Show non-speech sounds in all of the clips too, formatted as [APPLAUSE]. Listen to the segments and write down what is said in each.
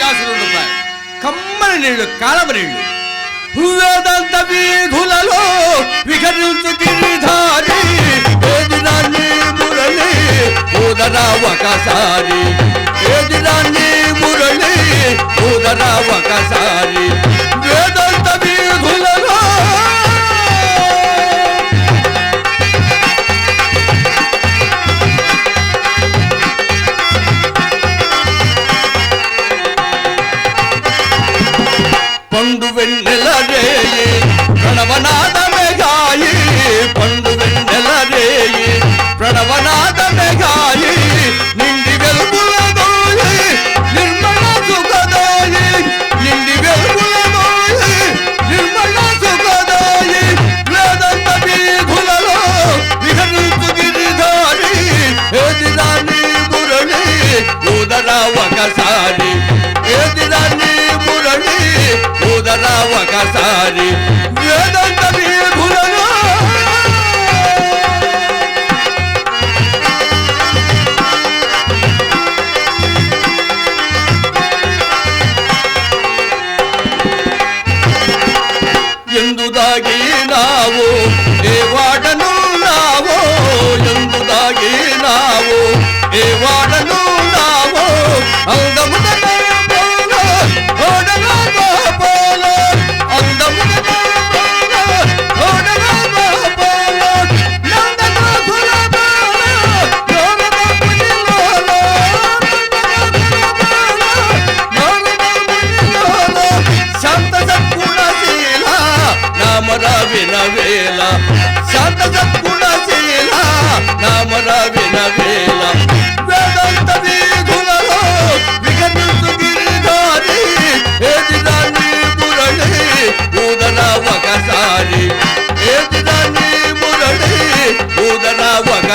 ಜಾಸ್ತಿ ಕಮ್ಮನ ನೀಳು ಕಾಲವ ನೀಳು ಹೂವೇದಂತ ಬೀಗುಲಲು ವಿಘಟಿಸು ಗಿರಿಧಾರಿ ಏದಿನ ನೀ ಮುರಳಿ ಓದರ ವಕಸಾರಿ ಏದಿನ ನೀ ಮುರಳಿ ಓದರ ವಕಸಾರಿ ವೇದಂತ ಬೀಗುಲಲು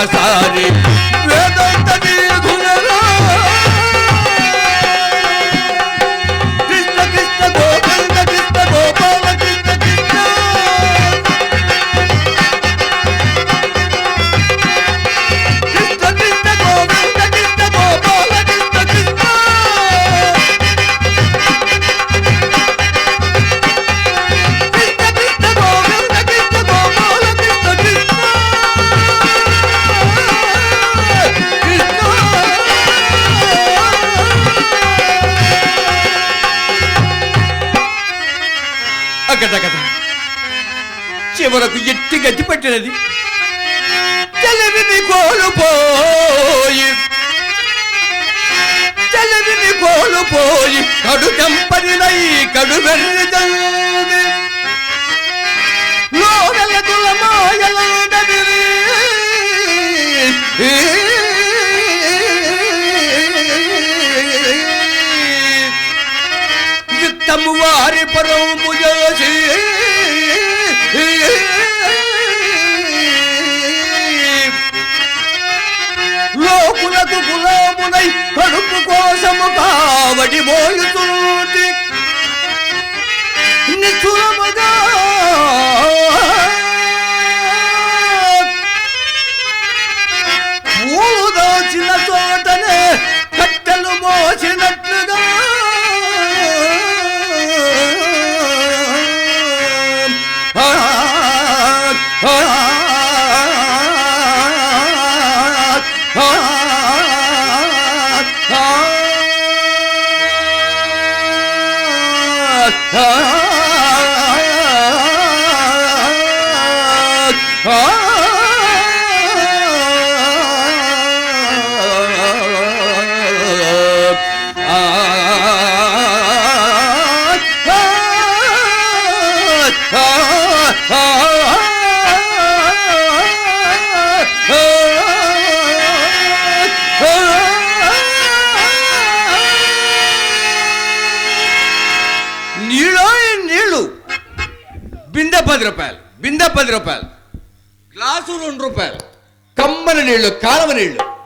சாரி జగత చివరకు ఎట్టి గట్టి పెట్టినది కోలుపోయి చలిని కోలుపోయి కడు కంపరినై కడు వెర్రిదంది వారి పరము చేసి కడుపు కులమునై కడుపు కోసము కావడి మోయుతుంది నిచులముగా Ah! పది రూపాయలు. గ్లాసు రెండు రూపాయలు. కమ్మని నీళ్ళు కాలవ నీళ్ళు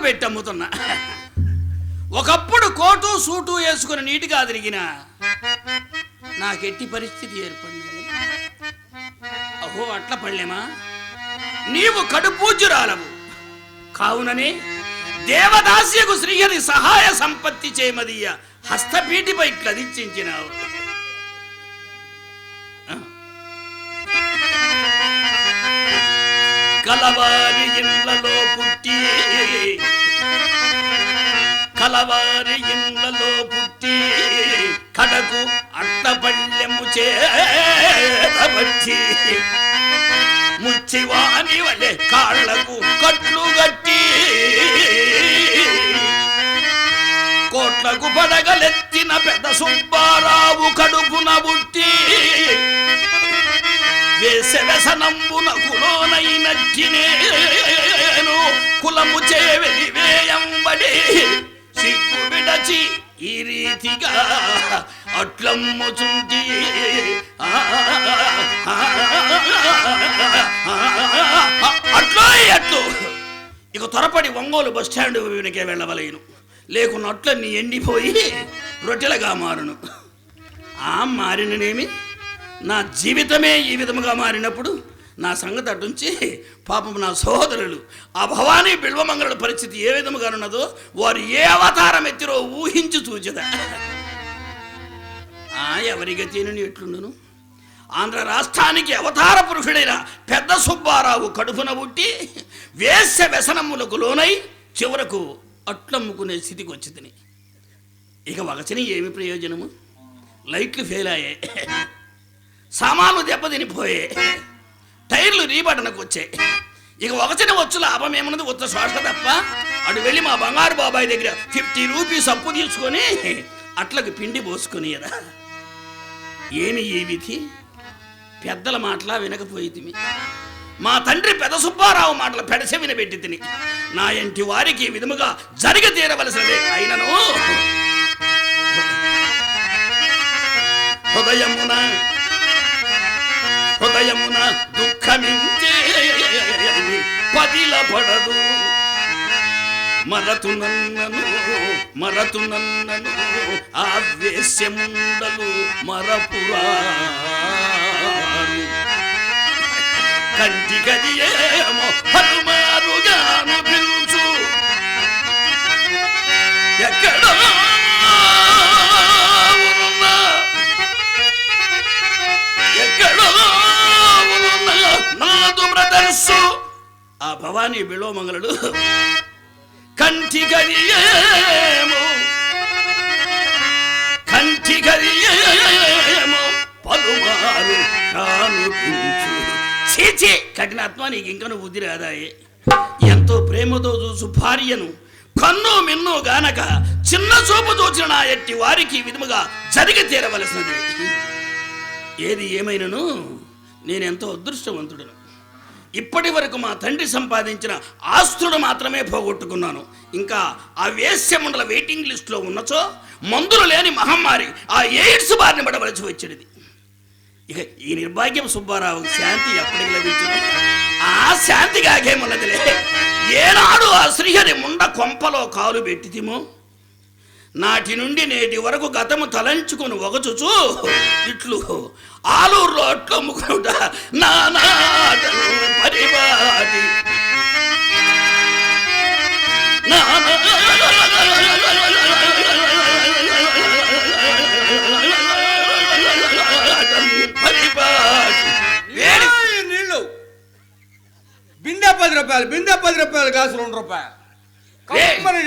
ఉంటాయని పెట్టి అమ్ముతున్నా ఒకప్పుడు కోటు సూటు వేసుకుని నీటిగా తిరిగిన నాకెట్టి పరిస్థితి ఏర్పడింది. అహో అట్ల పళ్ళేమా నీవు కడుపూజ్యురాలవు. కావుననే దేవదాస్యకు శ్రీహరి సహాయ సంపత్తి చేయమదీయ హస్తపీటిపై క్లదించినావు కలవారి ఇళ్ళలో పుట్టి కలవారి ఇళ్ళలో పుట్టి కడకు అట్టపల్లెము చేతబట్టి ముచ్చివాని వలె కాళ్ళకు కట్లు గట్టి కోట్లకు పడగలెత్తిన పెద్ద సుబ్బారావు కడుపున బుట్టి వేసె వ్యసనంబునకు కులము చేవెలి వేయంబడి చిక్కు విడచి ఈ రీతిగా అట్లమ్ముచుంటి ఆ, అట్లో అట్లు ఇక త్వరపడి ఒంగోలు బస్ స్టాండ్ వెనకే వెళ్ళవలేను. లేకున్నట్లన్నీ ఎండిపోయి రొట్టెలుగా మారును. ఆ మారిననేమి? నా జీవితమే ఈ విధముగా మారినప్పుడు నా సంగతి అటుంచి పాపం నా సోదరులు ఆ భవానీ బిల్వమంగళ పరిస్థితి ఏ విధముగా ఉన్నదో వారు ఏ అవతారం ఎత్తిరో ఊహించి చూచదా ఆ ఎవరి గతేనని ఎట్లుండును? ఆంధ్ర రాష్ట్రానికి అవతార పురుషుడైన పెద్ద సుబ్బారావు కడుపున పుట్టి వేస వ్యసనములకు లోనై చివరకు అట్లమ్ముకునే స్థితికి వచ్చింది ఇక వగచని ఏమి ప్రయోజనము? లైట్లు ఫెయిల్ అయ్యాయి సామాన్లు దెబ్బతినిపోయాయి టైర్లు రీబటనకు వచ్చాయి. ఇక ఒకచిన వచ్చు లాభం ఏమన్నది? ఉత్త శ్వాస తప్ప. అటు వెళ్ళి మా బంగారు బాబాయ్ దగ్గర ఫిఫ్టీ రూపీస్ అప్పు తీసుకొని అట్లకు పిండి పోసుకొని కదా ఏమి ఈ విధి? పెద్దల మాటలా వినకపోయి మా తండ్రి పెద సుబ్బారావు మాటలు పెడసె వినబెట్టి తిని నా ఇంటి వారికి ఈ విధముగా జరిగి తీరవలసినదే అయినను. హృదయమున హృదయమున దుఃఖమించే పదిల పడదు మరతు నన్నను మరతు నన్నను ఆవేశ్యముండలు మరపురా కంటి గదియేమో హనుమారుగాను పిలుచు భవానీ బిలోమంగళుడు కంటి గదియేమో కంటి గదియేమో పలుమారు కానుపించు. చీచి కఠినాత్మ నీకు ఇంకా నువ్వు బుద్ధి రాదాయే. ఎంతో ప్రేమతో చూసు భార్యను కన్ను మిన్ను గానక చిన్న చూపు చూచిన నా ఎట్టి వారికి విధముగా జరిగి తీరవలసినది. ఏది ఏమైనను నేనెంతో అదృష్టవంతుడను. ఇప్పటి వరకు మా తండ్రి సంపాదించిన ఆస్తులు మాత్రమే పోగొట్టుకున్నాను. ఇంకా ఆ వేశ్యమండల వెయిటింగ్ లిస్టులో ఉన్నచో మందులు లేని మహమ్మారి ఆ ఎయిడ్స్ బారిని పడవలసి వచ్చేది ఇక ఈ నిర్భాగ్యం సుబ్బారావు శాంతి ఎప్పటికి లభించదు. ఆ శాంతి కాకేమున్నదిలే ఏనాడు ఆ శ్రీహరి ముండ కొంపలో కాలు పెట్టితిమో నాటి నుండి నేటి వరకు గతము తలంచుకొని ఒకచుచు ఇట్లు ఆలూరులో అట్లు అమ్ముకుంట నా నాటలు పరిపాటి. నా నాటలు పరిపాటి. వేడి ఈ నీళ్ళు బిందె పది రూపాయలు బిందె పది రూపాయలు కాసు రెండు రూపాయలు. కమ్మని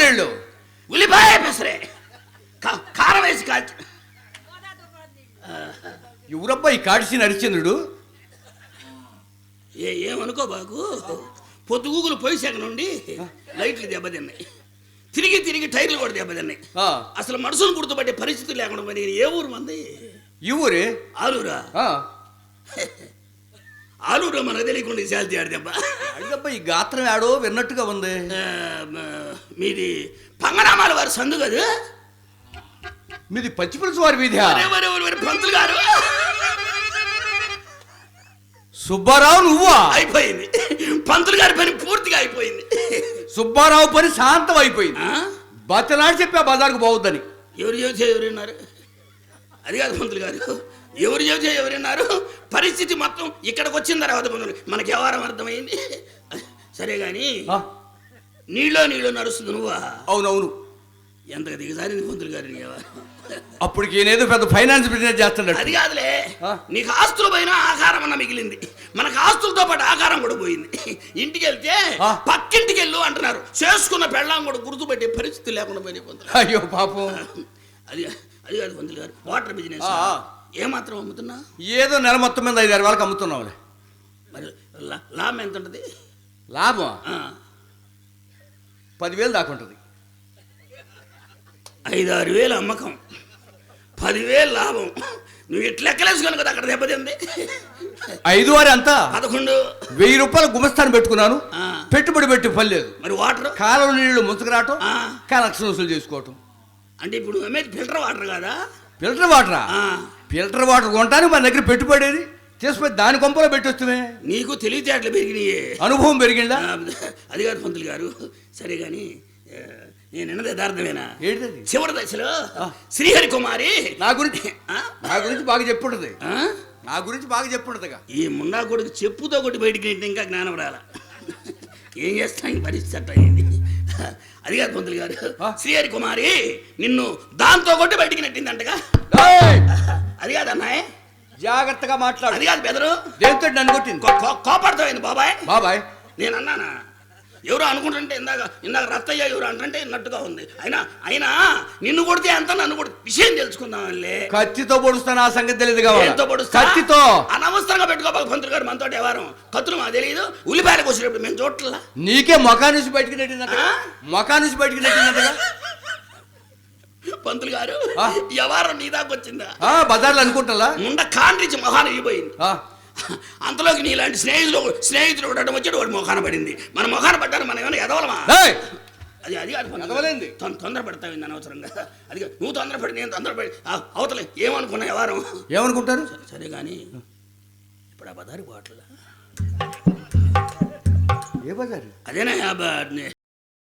నీళ్ళు ఉల్లిపాయ పెసరే. కారం వేసి కాల్చి. ఎవరబ్బా ఈ కాడిసి నరిచంద్రుడు ఏ ఏమనుకో బాగు పొద్దుగూగులు పోయిసాక నుండి లైట్లు దెబ్బతిన్నాయి. తిరిగి తిరిగి టైర్లు కూడా దెబ్బతిన్నాయి. అసలు మనసును గుర్తుపట్టే పరిస్థితి లేకుండా మరి ఏ ఊరు మంది? ఈ ఊరే? ఆలూరా. [LAUGHS] ఆలూరు మనకు తెలియకుండా శాల్తీ ఆడి దెబ్బ అడిగబ్బా ఈ గాత్రం ఆడో విన్నట్టుగా ఉంది. మీది పంగనామాల వారి సందు కదా? సుబ్బారావు నువ్వా? అయిపోయింది. పంతులు గారి పని పూర్తిగా అయిపోయింది. సుబ్బారావు పని శాంతం అయిపోయింది. ఆ? బతనాడు చెప్పి ఆ బజార్కు పోవద్దని. ఎవరు చెబితే ఎవరున్నారు అది కాదు పంతులు గారు. ఎవరు చెబితే ఎవరున్నారు పరిస్థితి మొత్తం ఇక్కడికి వచ్చిన తర్వాత మనకి వ్యవహారం అర్థమైంది. సరే కానీ ఆ, నీళ్ళో నీళ్ళు నడుస్తుంది నువ్వా? అవునవును. ఎంత దిగజారింది పంతులు గారి అప్పటికి ఈయనేదో పెద్ద ఫైనాన్స్ బిజినెస్ చేస్తున్నాడు. అది కాదులే? నీకు ఆస్తుల పైన ఆకారం అన్న మిగిలింది. మనకు ఆస్తులతో పాటు ఆకారం కూడా పోయింది. ఇంటికి వెళ్తే? పక్కింటికి వెళ్ళు అంటున్నారు. చేసుకున్న పెళ్ళాం కూడా గుర్తుపెట్టే పరిస్థితి లేకుండా పోయినాయి పంతులు అయ్యో పాపం. అది అది కాదు పంతులు గారు. Water business. ఏమాత్రం అమ్ముతున్నా? ఏదో నెల మొత్తం మీద ఐదు ఆరు వేలకు అమ్ముతున్నావులే. మరి లాభం ఎంత ఉంటుంది లాభం పదివేలు దాకా ఉంటుంది. ఐదు ఆరు వేలు అమ్మకం. పదివేలు లాభం. నువ్వు ఎట్లా లెక్కలేసుకొని కదా అక్కడ దెబ్బతింది? ఐదు వారి అంతా పదకొండు. వెయ్యి రూపాయలు గుమస్తాను పెట్టుకున్నాను. పెట్టుబడి పెట్టి పర్లేదు మరి వాటర్? కాలువ నీళ్ళు ముంచుకురావటం ఆ. కనెక్షన్ వసూలు చేసుకోవటం. అంటే ఇప్పుడు ఫిల్టర్ వాటర్ కదా? ఫిల్టర్ వాటరా? ఫిల్టర్ వాటర్ కొంటానికి మన దగ్గర పెట్టుబడేది? తీసుకుపోయి దాని కొంపలో పెట్టొస్తుమే నీకు తెలివితేటలు పెరిగినాయే. అనుభవం పెరిగిందా? అది కాదు పంతులు గారు. సరే కానీ నేను అన్నది యథార్థమేనా? ఏంటిది? చివరి దశలో. శ్రీహరి కుమారి నా గురించి? నా గురించి బాగా చెప్పుంటది. ఆ? నా గురించి బాగా చెప్పుంటదిగా. ఈ ముండా కొడుకు చెప్పుతో కొట్టి బయటికి ఇంకా జ్ఞానం రాల. ఏం చేస్తాం ఈ పరిస్థితి అయింది. అది కాదు పంతులు గారు? శ్రీహరి కుమారి నిన్ను దాంతో కొట్టి బయటికి నెట్టిందంటగా! అది కాదు అన్నాయ్ జాగ్రత్తగా మాట్లాడు. అది కాదు బెదరు. దేంతో నన్ను కొట్టింది. కో- కో- కోపడతామైంది బాబాయ్? బాబాయ్. నేను అన్నానా? ఎవరు అనుకుంటుంటే ఇందాక ఇందాక రత్తయ్య ఎవరు అంటే నట్టుగా ఉంది. అయినా అయినా నిన్ను కొడితే అంత నన్ను కొడితే విషయం తెలుసుకుందాంలే కత్తితో పొడుస్తాను? ఆ సంగతి తెలియదు? కత్తితో? అనవసరంగా పెట్టుకోవాలి పంతులు గారు మనతో వ్యవహారం కత్తులు మాకు తెలియదు. ఉల్లిపాయలకు వచ్చేటప్పుడు మేము చూడట్లా నీకే మొఖా నుంచి బయటికి నెట్టిందట? మొఖా నుంచి బయటికి నెట్టిందటగా. పంతులు గారు? వ్యవహారం నీ దాకా వచ్చిందా? ఆ, బజార్లో అనుకుంటా ముండ కాండ్రించి మొహాన్ని ఇవ్వబోయింది అంతలోకి నీలాంటి స్నేహితులు స్నేహితులు ఉండడం వచ్చాడు వాడు మొఖాన పడింది. మన మొఖాన పడ్డాను మనం ఏమైనా ఎదవలమా? అది అది కాదు పంతులు గారు. ఎదవలేంది? తొం- తొందరపడతావు అనవసరంగా? అది కాదు. నువ్వు తొందరపడి నేను తొందరపడి. ఆ, అవతలే ఏమనుకున్నా వ్యవహారం ఏమనుకుంటారు? సరే కానీ ఇప్పుడు ఆ బదారి బాటల ఏ బజారు? అదేనా